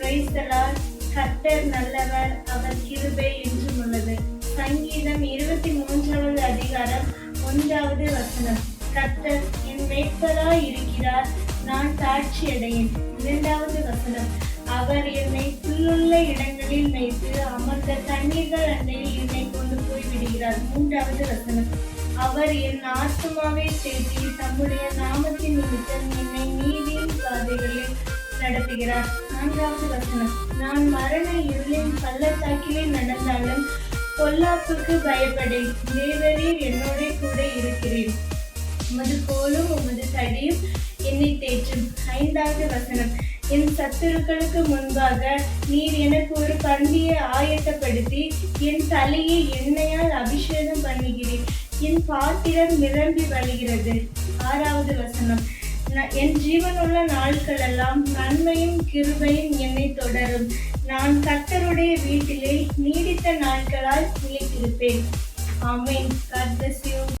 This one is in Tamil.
பிரைஸ்தலால் கர்த்தர் நல்லவர் அவர் கிருபை என்றும் உள்ளது. சங்கீதம் இருபத்தி மூன்றாவது அதிகாரம் ஒன்றாவது வசனம். கர்த்தர் என் மேய்ப்பராய் இருக்கிறார் நான் தாட்சி அடையேன் இரண்டாவது வசனம். அவர் என்னை புல்லுள்ள இடங்களில் மேய்த்து அமர்ந்த தண்ணீர்கள் அண்டையில் என்னை கொண்டு போய் விடுகிறார் மூன்றாவது வசனம். அவர் என் ஆத்மாவை தேற்றி தம்முடைய நாமத்தின் நிமித்தம் என்னை நீதி நடத்துகிறார். நான்காவது வசனம். நான் மரண இருளின் பள்ளத்தாக்கிலே நடந்தாலும் பொல்லாப்புக்கு பயப்படேன் தேவரீர் என்னோட கூட இருக்கிறேன் உமது கோலும் உமது தடியும் என்னை தேற்றும். ஐந்தாவது வசனம். என் சத்துருக்களுக்கு முன்பாக நீர் எனக்கு ஒரு பந்தியை ஆயத்தப்படுத்தி என் தலையை எண்ணெயால் அபிஷேகம் பண்ணுகிறேன் என் பாத்திரம் நிரம்பி வழிகிறது. ஆறாவது வசனம். என் ஜீவனுள்ள நாட்களெல்லாம் நன்மையும் கிருபையும் என்னை தொடரும். நான் கர்த்தருடைய வீட்டிலே நீடித்த நாட்களால் நிலைத்திருப்பேன். ஆமென். God